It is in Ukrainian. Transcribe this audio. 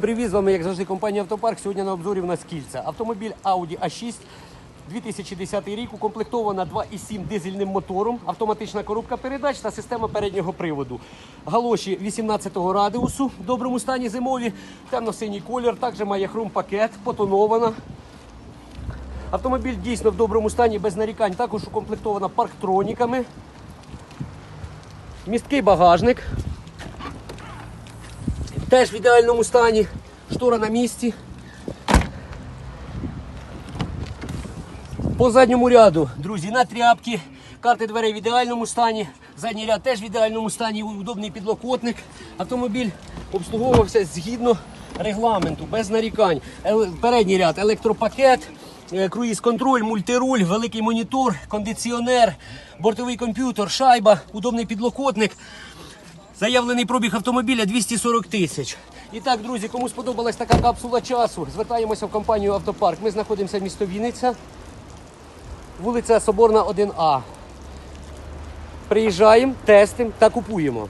Привіз з вами, як завжди, компанія Автопарк. Сьогодні на обзорі в нас кільця. Автомобіль Audi A6 2010 рік, укомплектована 2,7 дизельним мотором, автоматична коробка передач та система переднього приводу. Галоші 18-го радіусу в доброму стані зимові, темно-синій колір, також має хром-пакет, потонована. Автомобіль дійсно в доброму стані, без нарікань, також укомплектована парктроніками. Місткий багажник. Теж в ідеальному стані. Штора на місці. По задньому ряду, друзі, на тряпки. Карти дверей в ідеальному стані. Задній ряд теж в ідеальному стані, удобний підлокотник. Автомобіль обслуговувався згідно регламенту, без нарікань. Передній ряд, електропакет, е, круїз-контроль, мультируль, великий монітор, кондиціонер, бортовий комп'ютер, шайба, удобний підлокотник. Заявлений пробіг автомобіля 240 тисяч. І так, друзі, кому сподобалась така капсула часу, звертаємося в компанію Автопарк. Ми знаходимося в місто Вінниця, вулиця Соборна 1А. Приїжджаємо, тестимо та купуємо.